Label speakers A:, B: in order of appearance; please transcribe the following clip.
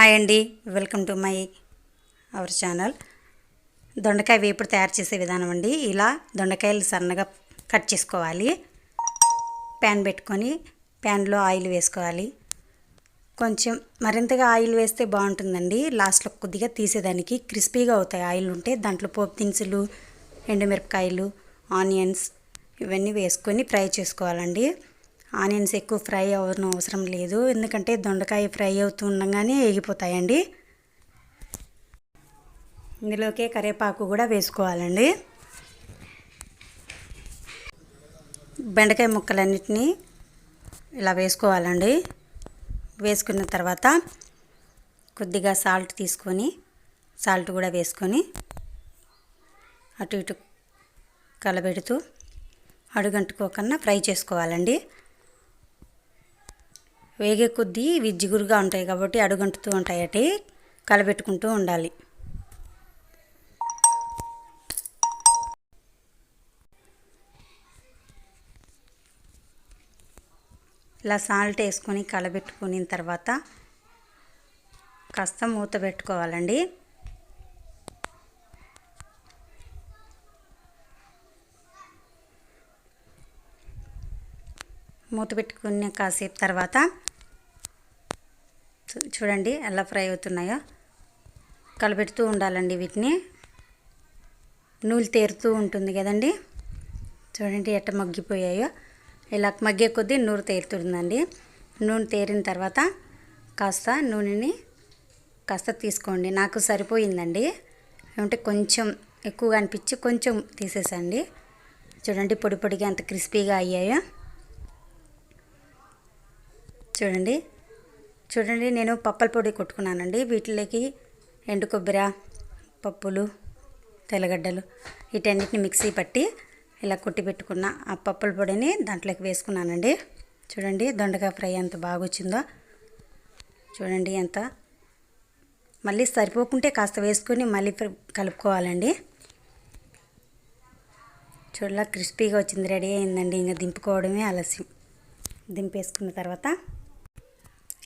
A: Hi అండి. Welcome to my our channel. దొండకాయ వేపుడు తయారు చేసే విధానం అండి. ఇలా దొండకాయలు సన్నగా కట్ చేసుకోవాలి. ప్యాన్ పెట్టుకొని ప్యాన్లో ఆయిల్ వేసుకోవాలి. కొంచెం మరింతగా ఆయిల్ వేస్తే బాగుంటుందండి. లాస్ట్లో కొద్దిగా తీసేదానికి క్రిస్పీగా అవుతాయి ఆయిల్ ఉంటే. దాంట్లో పోపు దినుసులు ఎండుమిరపకాయలు ఆనియన్స్ ఇవన్నీ వేసుకొని ఫ్రై చేసుకోవాలండి. ఆనియన్స్ ఎక్కువ ఫ్రై అవ్వడం అవసరం లేదు. ఎందుకంటే దొండకాయ ఫ్రై అవుతూ ఉండగానే ఎగిపోతాయండి ఇందులోకే కరివేపాకు కూడా వేసుకోవాలండి. బెండకాయ ముక్కలన్నిటినీ ఇలా వేసుకోవాలండి. వేసుకున్న తర్వాత కొద్దిగా సాల్ట్ తీసుకొని సాల్ట్ కూడా వేసుకొని అటు ఇటు కలబెడుతూ అడుగంటుకోకుండా ఫ్రై చేసుకోవాలండి. వేగే కొద్దీ ఇవి జిగురుగా ఉంటాయి కాబట్టి అడుగంటుతూ ఉంటాయటి. కలబెట్టుకుంటూ ఉండాలి. ఇలా సాల్ట్ వేసుకొని కలబెట్టుకున్న తర్వాత కాస్త మూత పెట్టుకోవాలండి. మూత పెట్టుకున్న కాసేపు తర్వాత చూడండి ఎలా ఫ్రై అవుతున్నాయో. కలపెడుతూ ఉండాలండి వీటిని. నూలు తేరుతూ ఉంటుంది కదండి. చూడండి ఎట్ట మగ్గిపోయాయో. ఇలా మగ్గే కొద్దీ నూనె తేరుతుందండి. నూనె తేరిన తర్వాత కాస్త నూనెని కాస్త తీసుకోండి. నాకు సరిపోయిందండి. ఏమంటే కొంచెం ఎక్కువగా అనిపించి కొంచెం తీసేసండి. చూడండి పొడి పొడిగా అంత క్రిస్పీగా అయ్యాయో. చూడండి చూడండి నేను పప్పల పొడి కొట్టుకున్నానండి. వీటిలోకి ఎండు కొబ్బరి పప్పులు తెల్లగడ్డలు వీటన్నిటిని మిక్సీ పట్టి ఇలా కొట్టి పెట్టుకున్న ఆ పప్పుల పొడిని దాంట్లోకి వేసుకున్నానండి. చూడండి దొండకాయ ఫ్రై ఎంత బాగా వచ్చిందో చూడండి ఎంత. మళ్ళీ సరిపోకుంటే కాస్త వేసుకొని మళ్ళీ కలుపుకోవాలండి. చూడలా క్రిస్పీగా వచ్చింది రెడీ అయిందండి. ఇంకా దింపుకోవడమే ఆలస్యం. దింపేసుకున్న తర్వాత